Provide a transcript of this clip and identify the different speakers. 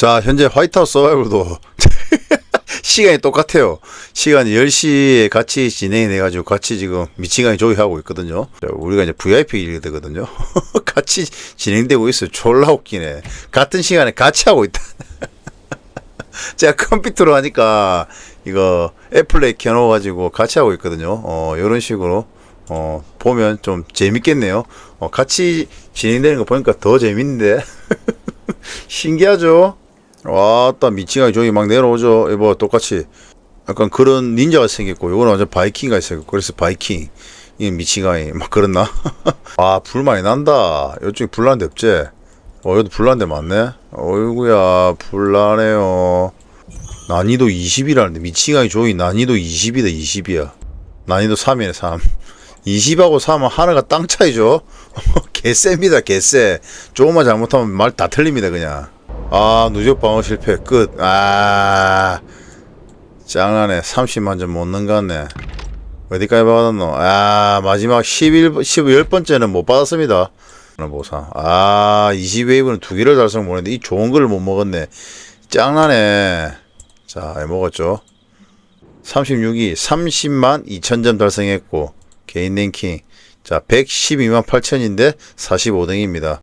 Speaker 1: 자, 현재 화이트하우스 서바이벌도 시간이 똑같아요. 시간이 10시에 같이 진행이 돼가지고 같이 지금 미치광이 조이하고 있거든요. 자, 우리가 이제 VIP 일 되거든요. 같이 진행되고 있어요. 졸라 웃기네. 같은 시간에 같이 하고 있다. 제가 컴퓨터로 하니까 이거 애플레이 켜놓아가지고 같이 하고 있거든요. 어, 이런 식으로 어, 보면 좀 재밌겠네요. 어, 같이 진행되는 거 보니까 더 재밌는데. 신기하죠? 와따 미치광이 저기 막 내려오죠. 이거 똑같이 약간 그런 닌자가 생겼고 요거는 완전 바이킹가 생겼고 그래서 바이킹 이 미치광이 막 그렇나? 아 불 많이 난다. 이쪽에 불난 데 없지? 어 여기도 불난 데 많네. 어이구야 불나네요. 난이도 20이라는데 미치광이 저기 난이도 20이다 20이야. 난이도 3이네 3. 20하고 3은 하나가 땅 차이죠. 개쎄입니다 개쎄. 조금만 잘못하면 말 다 틀립니다 그냥. 아 누적 방어 실패 끝. 아 짱나네 30만 점 못 넘갔네. 어디까지 받았노? 아 마지막 11 10 10번째는 못 받았습니다. 보상. 아 20웨이브는 두 개를 달성 못했는데 이 좋은 거를 못 먹었네. 짱나네. 자, 예, 먹었죠. 36위 30만 2천 점 달성했고 개인 랭킹 자 112만 8천인데 45등입니다.